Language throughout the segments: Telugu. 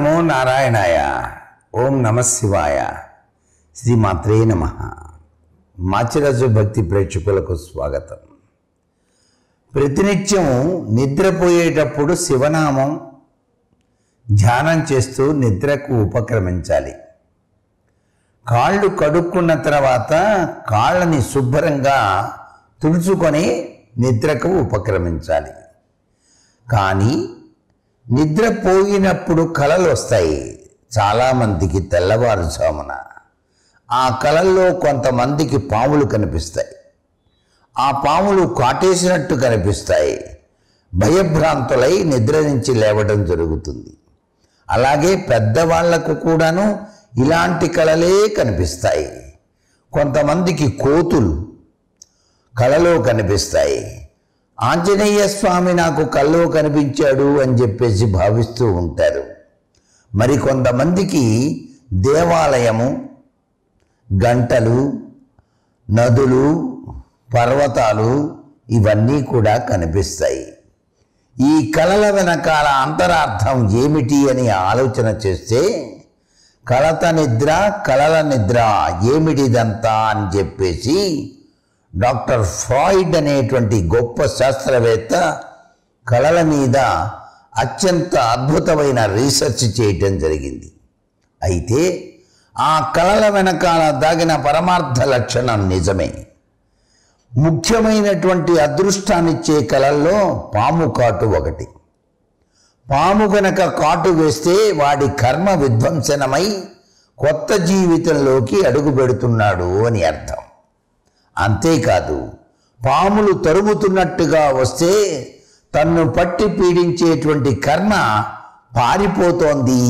నమో నారాయణాయ. ఓం నమ శివాయ. శ్రీ మాత్రే నమ. మాచిరాజు భక్తి ప్రేక్షకులకు స్వాగతం. ప్రతినిత్యం నిద్రపోయేటప్పుడు శివనామం ధ్యానం చేస్తూ నిద్రకు ఉపక్రమించాలి. కాళ్ళు కడుక్కున్న తర్వాత కాళ్ళని శుభ్రంగా తుడుచుకొని నిద్రకు ఉపక్రమించాలి. కానీ నిద్రపోయినప్పుడు కళలు వస్తాయి చాలామందికి తెల్లవారుజామున. ఆ కళల్లో కొంతమందికి పాములు కనిపిస్తాయి. ఆ పాములు కాటేసినట్టు కనిపిస్తాయి. భయభ్రాంతులై నిద్ర నుంచి లేవడం జరుగుతుంది. అలాగే పెద్దవాళ్ళకు కూడాను ఇలాంటి కళలే కనిపిస్తాయి. కొంతమందికి కోతులు కళలో కనిపిస్తాయి. ఆంజనేయ స్వామి నాకు కల్లో కనిపించాడు అని చెప్పేసి భావిస్తూ ఉంటారు. మరి కొంతమందికి దేవాలయము గంటలు నదులు పర్వతాలు ఇవన్నీ కూడా కనిపిస్తాయి. ఈ కళల వెనకాల అంతరార్థం ఏమిటి అని ఆలోచన చేస్తే కలత నిద్ర కళల నిద్ర ఏమిటిదంతా అని చెప్పేసి డాక్టర్ ఫ్రాయిడ్ అనేటువంటి గొప్ప శాస్త్రవేత్త కళల మీద అత్యంత అద్భుతమైన రీసెర్చ్ చేయటం జరిగింది. అయితే ఆ కళల వెనకాల దాగిన పరమార్థ లక్షణం నిజమే. ముఖ్యమైనటువంటి అదృష్టాన్నిచ్చే కళల్లో పాము కాటు ఒకటి. పాము గనక కాటు వేస్తే వాడి కర్మ విధ్వంసనమై కొత్త జీవితంలోకి అడుగు పెడుతున్నాడు అని అర్థం. అంతేకాదు పాములు తరుముతున్నట్టుగా వస్తే తన్ను పట్టి పీడించేటువంటి కర్ణ పారిపోతోంది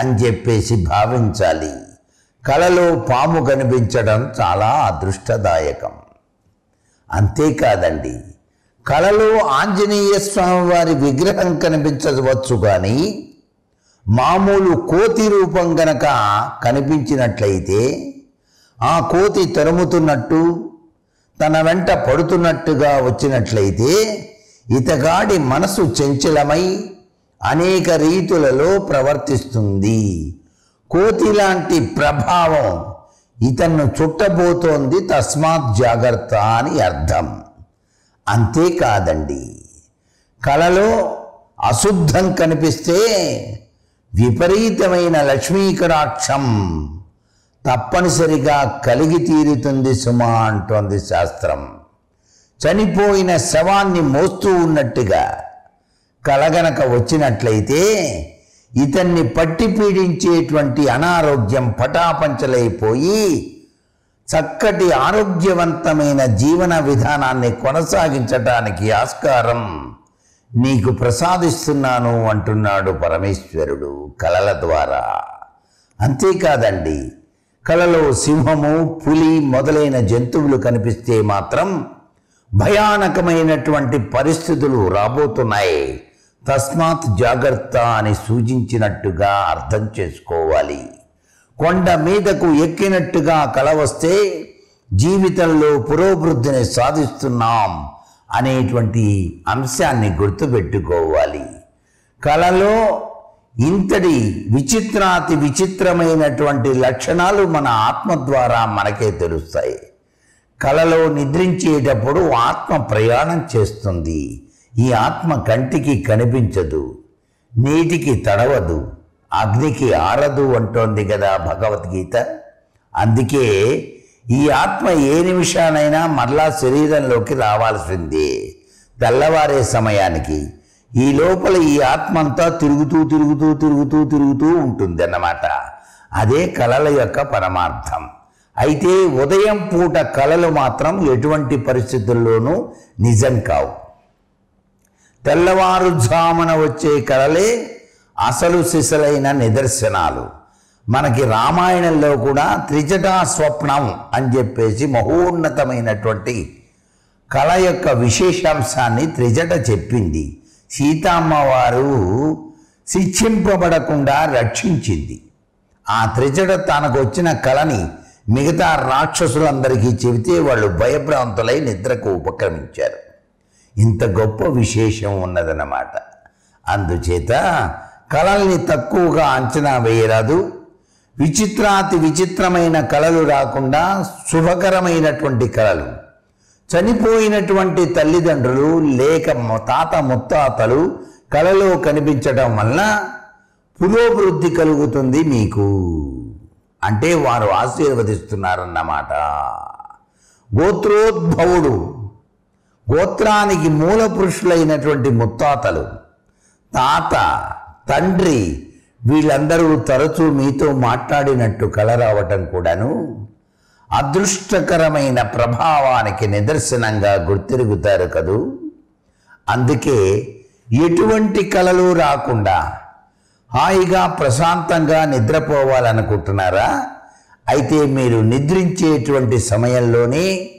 అని చెప్పేసి భావించాలి. కలలో పాము కనిపించడం చాలా అదృష్టదాయకం. అంతేకాదండి కళలో ఆంజనేయ స్వామి వారి విగ్రహం కనిపించవచ్చు కానీ మామూలు కోతి రూపం గనక కనిపించినట్లయితే ఆ కోతి తరుముతున్నట్టు తన వెంట పడుతున్నట్టుగా వచ్చినట్లయితే ఇతగాడి మనసు చంచలమై అనేక రీతులలో ప్రవర్తిస్తుంది. కోతి లాంటి ప్రభావం ఇతన్ను చుట్టబోతోంది తస్మాత్ జాగ్రత్త అని అర్థం. అంతేకాదండి. కళలో అశుద్ధం కనిపిస్తే విపరీతమైన లక్ష్మీకటాక్షం. తప్పనిసరిగా కలిగి తీరుతుంది సుమా అంటోంది శాస్త్రం. చనిపోయిన శవాన్ని మోస్తూ ఉన్నట్టుగా కలగనక వచ్చినట్లయితే ఇతన్ని పట్టి పీడించేటువంటి అనారోగ్యం పటాపంచలైపోయి చక్కటి ఆరోగ్యవంతమైన జీవన విధానాన్ని కొనసాగించటానికి ఆస్కారం. నీకు ప్రసాదిస్తున్నాను అంటున్నాడు పరమేశ్వరుడు కలల ద్వారా. అంతేకాదండి కలలో సింహము పులి మొదలైన జంతువులు కనిపిస్తే మాత్రం భయానకమైనటువంటి పరిస్థితులు రాబోతున్నాయి. తస్మాత్ జాగ్రత్త అని సూచించినట్టుగా అర్థం చేసుకోవాలి. కొండ మీదకు ఎక్కినట్టుగా కల వస్తే జీవితంలో పురోభివృద్ధిని సాధిస్తున్నాం అనేటువంటి అంశాన్ని గుర్తుపెట్టుకోవాలి. కళలో ఇంతటి విచిత్రాతి విచిత్రమైనటువంటి లక్షణాలు మన ఆత్మ ద్వారా మనకే తెలుస్తాయి. కళలో నిద్రించేటప్పుడు ఆత్మ ప్రయాణం చేస్తుంది. ఈ ఆత్మ కంటికి కనిపించదు. నీటికి తడవదు. అగ్నికి ఆరదు అంటోంది కదా భగవద్గీత. అందుకే ఈ ఆత్మ ఏ నిమిషానైనా మరలా శరీరంలోకి రావాల్సిందే. తెల్లవారే సమయానికి. ఈ లోపల ఈ ఆత్మ అంతా తిరుగుతూ తిరుగుతూ తిరుగుతూ తిరుగుతూ ఉంటుంది అన్నమాట అదే కళల యొక్క పరమార్థం. అయితే ఉదయం పూట కళలు మాత్రం ఎటువంటి పరిస్థితుల్లోనూ నిజం కావు. తెల్లవారుజామున వచ్చే కళలే అసలు సిసలైన నిదర్శనాలు. మనకి రామాయణంలో కూడా త్రిజటా స్వప్నం అని చెప్పేసి మహోన్నతమైనటువంటి కళ యొక్క విశేషాంశాన్ని త్రిజట చెప్పింది. సీతమ్మవారు శిక్షింపబడకుండా రక్షించింది. ఆ త్రిజడ తనకు వచ్చిన కళని మిగతా రాక్షసులందరికీ చెబితే వాళ్ళు భయభ్రాంతులై నిద్రకు ఉపక్రమించారు. ఇంత గొప్ప విశేషం ఉన్నదన్నమాట. అందుచేత కళల్ని తక్కువగా అంచనా వేయరాదు. విచిత్రాతి విచిత్రమైన కళలు రాకుండా శుభకరమైనటువంటి కళలు. చనిపోయినటువంటి తల్లిదండ్రులు లేక తాత ముత్తాతలు కళలో కనిపించటం వల్ల పురోభివృద్ధి కలుగుతుంది మీకు. అంటే వారు ఆశీర్వదిస్తున్నారన్నమాట. గోత్రోద్భవుడు గోత్రానికి మూల పురుషులైనటువంటి ముత్తాతలు తాత తండ్రి వీళ్ళందరూ తరచూ మీతో మాట్లాడినట్టు కల రావటం కూడాను అదృష్టకరమైన ప్రభావానికి నిదర్శనంగా గుర్తిరుగుతారు కదూ? అందుకే ఎటువంటి కలలు రాకుండా హాయిగా ప్రశాంతంగా నిద్రపోవాలనుకుంటున్నారా? అయితే మీరు నిద్రించేటువంటి సమయంలోనే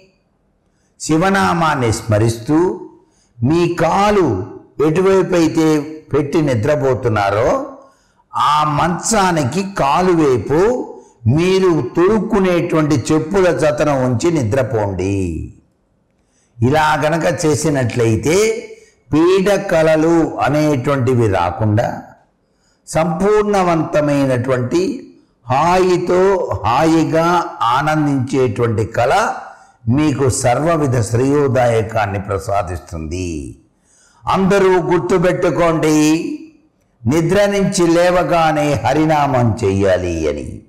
శివనామాన్ని స్మరిస్తూ మీ కాలు ఎటువైపు అయితే పెట్టి నిద్రపోతున్నారో ఆ మంచానికి కాలు వైపు మీరు తొడుక్కునేటువంటి చెప్పుల జతన ఉంచి నిద్రపోండి. ఇలా గనక చేసినట్లయితే పీడ కళలు అనేటువంటివి రాకుండా సంపూర్ణవంతమైనటువంటి హాయితో హాయిగా ఆనందించేటువంటి కళ మీకు సర్వవిధ శ్రేయోదాయకాన్ని ప్రసాదిస్తుంది. అందరూ గుర్తుపెట్టుకోండి నిద్ర నుంచి లేవగానే హరినామం చెయ్యాలి అని.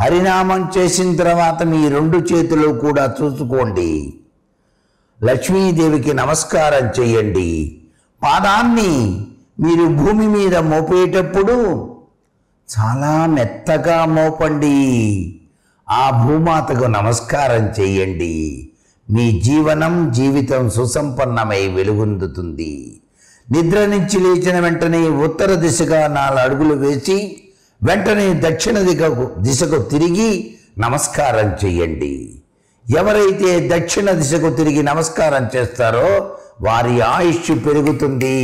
హరినామం చేసిన తర్వాత మీ రెండు చేతులు కూడా చూసుకోండి. లక్ష్మీదేవికి నమస్కారం చేయండి. పాదాన్ని మీరు భూమి మీద మోపేటప్పుడు చాలా మెత్తగా మోపండి. ఆ భూమాతకు నమస్కారం చేయండి. మీ జీవనం జీవితం సుసంపన్నమై వెలుగొందుతుంది. నిద్ర నుంచి లేచిన వెంటనే ఉత్తర దిశగా నాలుగు అడుగులు వేసి వెంటనే దక్షిణ దిశకు దిశకు తిరిగి నమస్కారం చేయండి. ఎవరైతే దక్షిణ దిశకు తిరిగి నమస్కారం చేస్తారో వారి ఆయుష్ పెరుగుతుంది.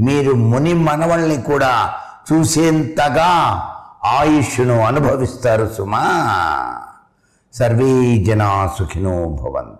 మీరు ముని మనవల్ని కూడా చూసేంతగా ఆయుష్ను అనుభవిస్తారు సుమా. సర్వే జనా సుఖినో భవంతు.